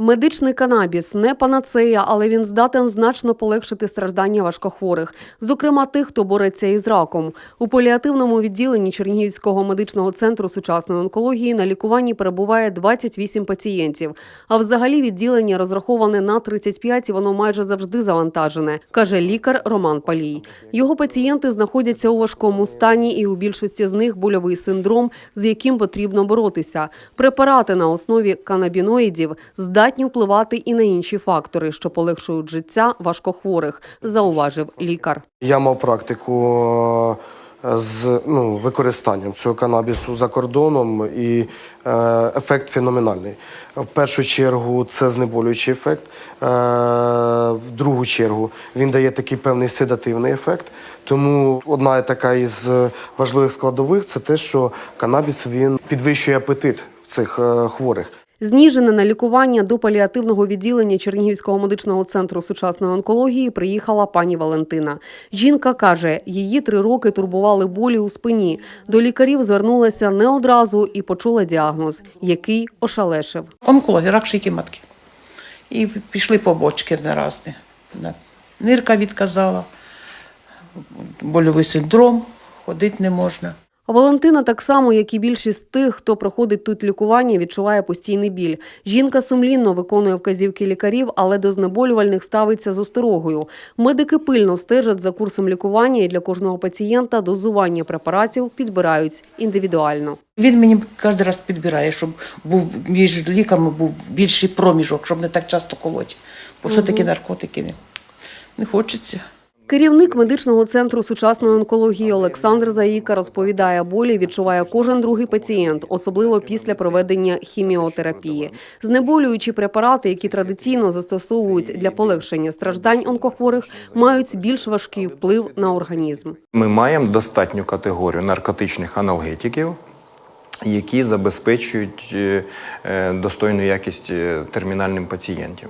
Медичний канабіс не панацея, але він здатен значно полегшити страждання важкохворих, зокрема тих, хто бореться із раком. У паліативному відділенні Чернігівського медичного центру сучасної онкології на лікуванні перебуває 28 пацієнтів. А взагалі відділення розраховане на 35 і воно майже завжди завантажене, каже лікар Роман Палій. Його пацієнти знаходяться у важкому стані, і у більшості з них больовий синдром, з яким потрібно боротися. Препарати на основі канабіноїдів здатні впливати і на інші фактори, що полегшують життя важкохворих, зауважив лікар. Я мав практику е, з ну, використанням цього канабісу за кордоном, і е, ефект феноменальний. В першу чергу це знеболюючий ефект. Е, в другу чергу він дає такий певний седативний ефект. Тому одна така із важливих складових це те, що канабіс він підвищує апетит в цих е, хворих. Зніжене на лікування до паліативного відділення Чернігівського медичного центру сучасної онкології приїхала пані Валентина. Жінка каже, її три роки турбували болі у спині. До лікарів звернулася не одразу і почула діагноз, який ошалешив. онкологія, рак шийки матки. І пішли побочки неразні. Да. Нирка відказала, больовий синдром, ходити не можна. Валентина, так само, як і більшість тих, хто проходить тут лікування, відчуває постійний біль. Жінка сумлінно виконує вказівки лікарів, але до знеболювальних ставиться з осторогою. Медики пильно стежать за курсом лікування і для кожного пацієнта дозування препаратів підбирають індивідуально. Він мені кожен раз підбирає, щоб був між ліками був більший проміжок, щоб не так часто колоть. Бо все-таки наркотики не, не хочеться. Керівник медичного центру сучасної онкології Олександр Заїка розповідає, болі відчуває кожен другий пацієнт, особливо після проведення хіміотерапії. Знеболюючі препарати, які традиційно застосовують для полегшення страждань онкохворих, мають більш важкий вплив на організм. Ми маємо достатню категорію наркотичних аналгетиків, які забезпечують е, е, достойну якість е, термінальним пацієнтам.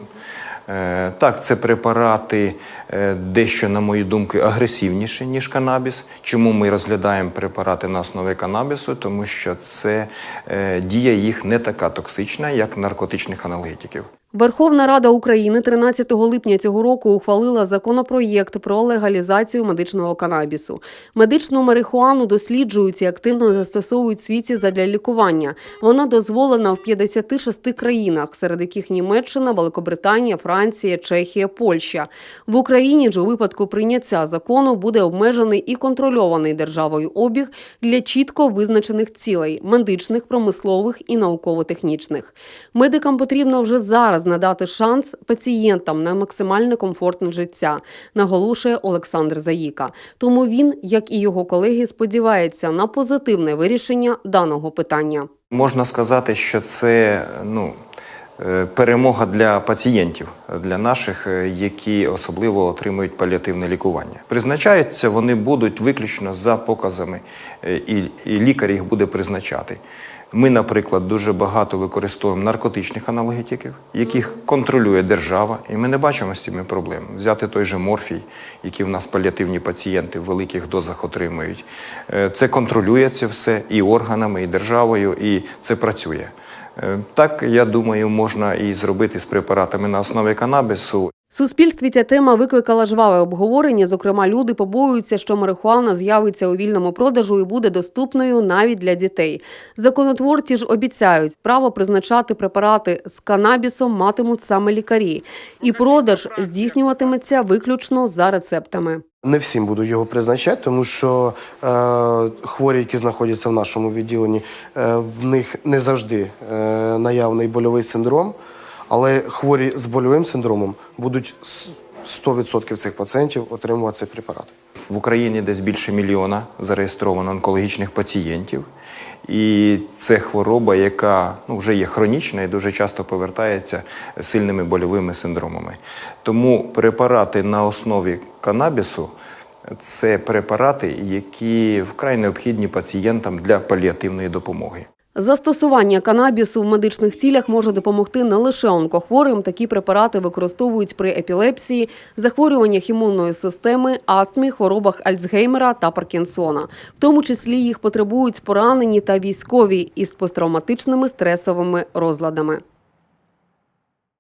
Е, Так, це препарати е, дещо, на мою думку, агресивніші, ніж канабіс. Чому ми розглядаємо препарати на основі канабісу? Тому що це е, дія їх не така токсична, як наркотичних аналгетиків. Верховна Рада України 13 липня цього року ухвалила законопроєкт про легалізацію медичного канабісу. Медичну марихуану досліджують і активно застосовують в світі задля лікування. Вона дозволена в 56 країнах, серед яких Німеччина, Великобританія, Франція, Чехія, Польща. В Україні ж у випадку прийняття закону буде обмежений і контрольований державою обіг для чітко визначених цілей медичних, промислових і науково-технічних. Медикам потрібно вже зараз надати шанс пацієнтам на максимально комфортне життя, наголошує Олександр Заїка. Тому він, як і його колеги, сподівається на позитивне вирішення даного питання. Можна сказати, що це ну, е, перемога для пацієнтів, для наших, е, які особливо отримують паліативне лікування. Призначаються вони будуть виключно за показами, е, і лікар їх буде призначати. Ми, наприклад, дуже багато використовуємо наркотичних аналгетиків, яких контролює держава, і ми не бачимо з цими проблем. Взяти той же морфій, який в нас паліативні пацієнти в великих дозах отримують. Е, Це контролюється все і органами, і державою, і це працює. Е, Так, я думаю, можна і зробити з препаратами на основі канабісу. Суспільстві ця тема викликала жваве обговорення. Зокрема, люди побоюються, що марихуана з'явиться у вільному продажу і буде доступною навіть для дітей. Законотворці ж обіцяють, право призначати препарати з канабісом матимуть саме лікарі, і продаж здійснюватиметься виключно за рецептами. Не всім буду його призначати, тому що е, хворі, які знаходяться в нашому відділенні, е, в них не завжди е, наявний больовий синдром, але хворі з больовим синдромом будуть с- 100% цих пацієнтів отримувати цей препарат. В Україні десь більше мільйона зареєстровано онкологічних пацієнтів. І це хвороба, яка ну, вже є хронічна і дуже часто повертається сильними больовими синдромами. Тому препарати на основі канабісу це препарати, які вкрай необхідні пацієнтам для паліативної допомоги. Застосування канабісу в медичних цілях може допомогти не лише онкохворим. Такі препарати використовують при епілепсії, захворюваннях імунної системи, астмі, хворобах Альцгеймера та Паркінсона. В тому числі їх потребують поранені та військові із посттравматичними стресовими розладами.